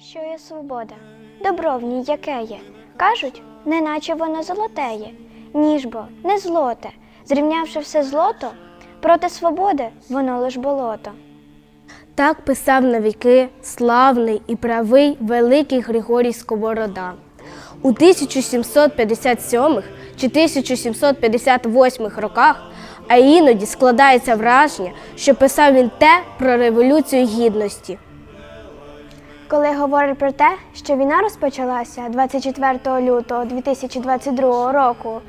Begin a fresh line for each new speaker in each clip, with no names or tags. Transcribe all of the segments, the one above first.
Що є свобода? Добро в ній яке є? Кажуть, неначе воно золотеє, ніж бо не злоте, зрівнявши все злото, проти свободи воно лиш болото.
Так писав на віки славний і правий великий Григорій Сковорода. У 1757 чи 1758 роках, а іноді складається враження, що писав він те про революцію гідності.
Коли говорять про те, що війна розпочалася 24 лютого 2022 року,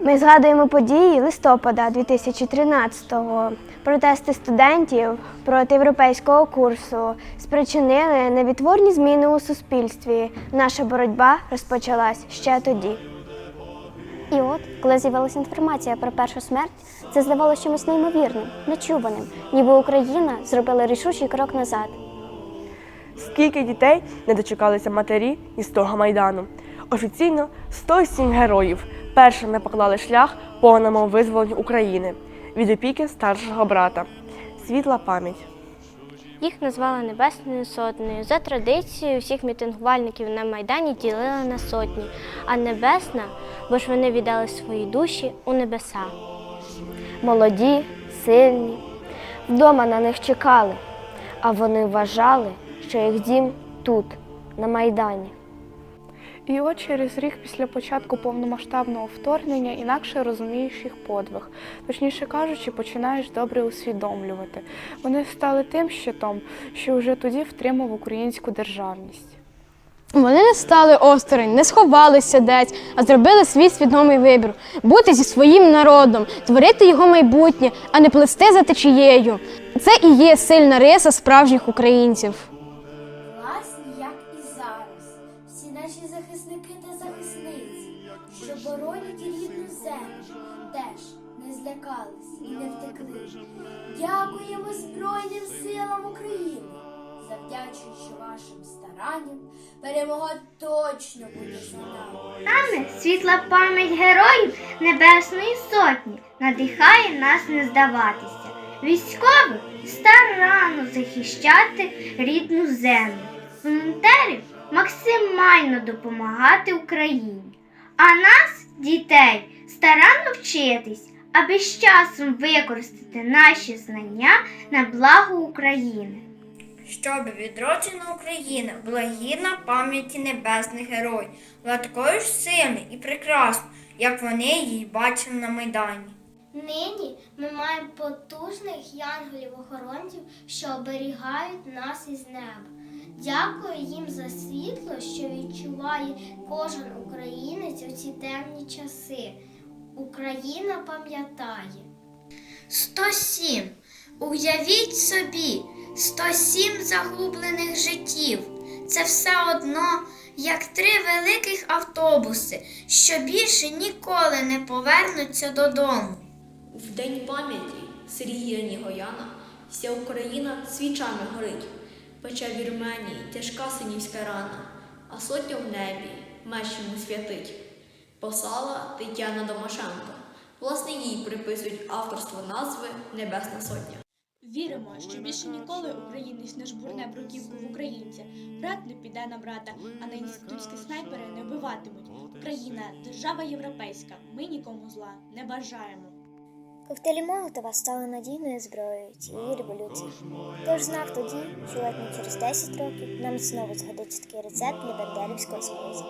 ми згадуємо події листопада 2013-го. Протести студентів проти європейського курсу спричинили невідворні зміни у суспільстві. Наша боротьба розпочалась ще тоді.
І от, коли з'явилася інформація про першу смерть, це здавалося чимось неймовірним, нечуваним, ніби Україна зробила рішучий крок назад.
Скільки дітей не дочекалися матері із того майдану? Офіційно 107 героїв першими поклали шлях повному визволенню України від опіки старшого брата. Світла пам'ять.
Їх назвали Небесною Сотнею. За традицією всіх мітингувальників на Майдані ділили на сотні, а небесна, бо ж вони віддали свої душі у небеса.
Молоді, сильні, вдома на них чекали, а вони вважали, що їх дім тут, на Майдані.
І от через рік після початку повномасштабного вторгнення інакше розумієш їх подвиг. Точніше кажучи, починаєш добре усвідомлювати. Вони стали тим щитом, що вже тоді втримав українську державність.
Вони не стали осторонь, не сховалися десь, а зробили свій свідомий вибір бути зі своїм народом, творити його майбутнє, а не плести за течією. Це і є сильна риса справжніх українців.
Наші захисники та захисниці, що боронять рідну землю, теж не злякались і не втекли. Дякуємо Збройним силам України, завдячуючи вашим старанням, перемога точно буде за нами.
Нами світла пам'ять героїв Небесної Сотні надихає нас не здаватися. Військових старанно захищати рідну землю, волонтерів максимально допомагати Україні, а нас, дітей, старанно вчитись, аби з часом використати наші знання на благо України.
Щоб відроджена Україна була гідна пам'яті небесних героїв, була такою ж сильною і прекрасною, як вони її бачили на Майдані.
Нині ми маємо потужних янголів-охоронців, що оберігають нас із неба. Дякую їм за світло, що відчуває кожен українець у ці темні часи. Україна пам'ятає.
107. Уявіть собі, 107 загублених життів. Це все одно, як три великих автобуси, що більше ніколи не повернуться додому.
В день пам'яті Сергія Нігояна вся Україна свічами горить. Пече Вірменії тяжка синівська рана, а сотня в небі меч йому святить. Писала Тетяна Домашенко. Власне, їй приписують авторство назви Небесна Сотня.
Віримо, що більше ніколи українець не жбурне бруківку в українця. Брат не піде на брата, а на інститутські снайпери не вбиватимуть. Україна держава європейська. Ми нікому зла не бажаємо.
Коктейлі Молотова стали надійною зброєю цієї революції. Тож знак тоді, що ледь не через 10 років нам знову згодиться такий рецепт для бандерівського смузі.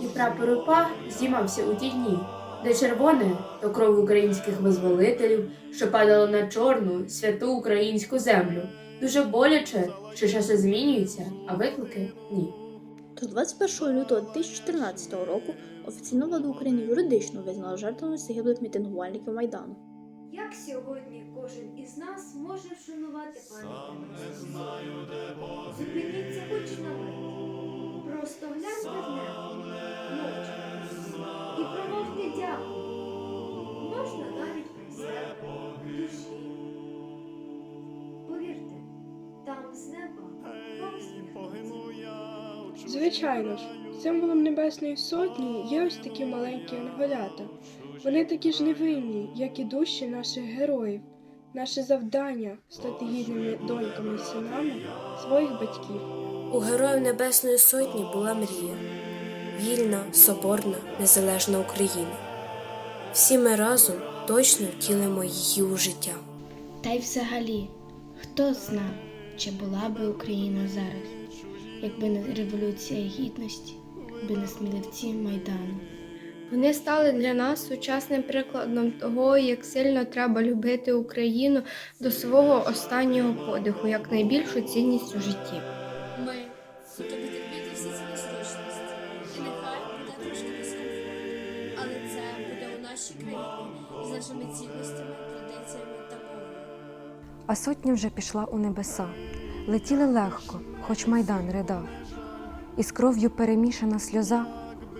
І прапор УПА здіймався у ті дні, де червоне то кров українських визволителів, що падало на чорну святу українську землю. Дуже боляче, що часи змінюються, а виклики ні.
Тож 21 лютого 2014 року офіційна влада України юридично визнала жертвами загиблих мітингувальників Майдану.
Як сьогодні кожен із нас може вшанувати пам'ять? Зупиніться хоч на мить.
Просто гляньте в небо, мовчки, і промовте дякую. Можна навіть про себе, душі. Повірте, там з неба сміхнеться.
Звичайно ж, символом Небесної Сотні є ось такі маленькі ангелята. Вони такі ж невинні, як і душі наших героїв. Наше завдання стати гідними доньками і синами своїх батьків.
У Героїв Небесної Сотні була мрія вільна, соборна, незалежна Україна. Всі ми разом точно втілимо її у життя.
Та й взагалі, хто зна, чи була би Україна зараз, якби не Революція Гідності, якби не сміливці Майдану.
Вони стали для нас сучасним прикладом того, як сильно треба любити Україну до свого останнього подиху, як найбільшу цінність у житті.
Ми готові терпіти всі ці незручності. І нехай буде трошки дискомфорт. Але це буде у нашій країні з нашими цінностями, традиціями та мовою.
А сотня вже пішла у небеса. Летіли легко, хоч майдан ридав. Із кров'ю перемішана сльоза,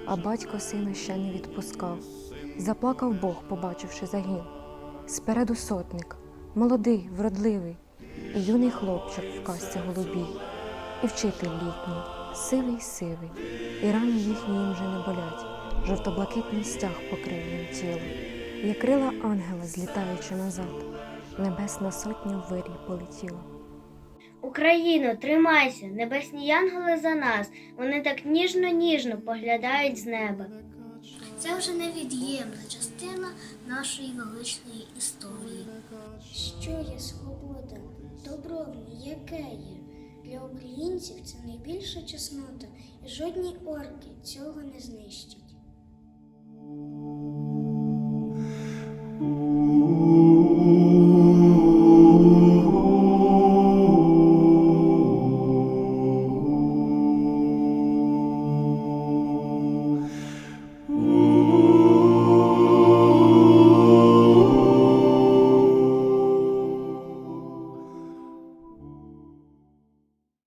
а батько сина ще не відпускав. Заплакав Бог, побачивши загін. Спереду сотник, молодий, вродливий, і юний хлопчик в казці голубій, і вчитель літній, сивий сивий, і рани їхні їм вже не болять. Жовто-блакитний стяг покрив їм тіло, як крила ангела, злітаючи назад. Небесна сотня в вирій полетіла.
Україно, тримайся, небесні янголи за нас. Вони так ніжно-ніжно поглядають з неба.
Це вже невід'ємна частина нашої величної історії. Що є свобода? Добро яке є? Для українців це найбільша чеснота, і жодні орки цього не знищать.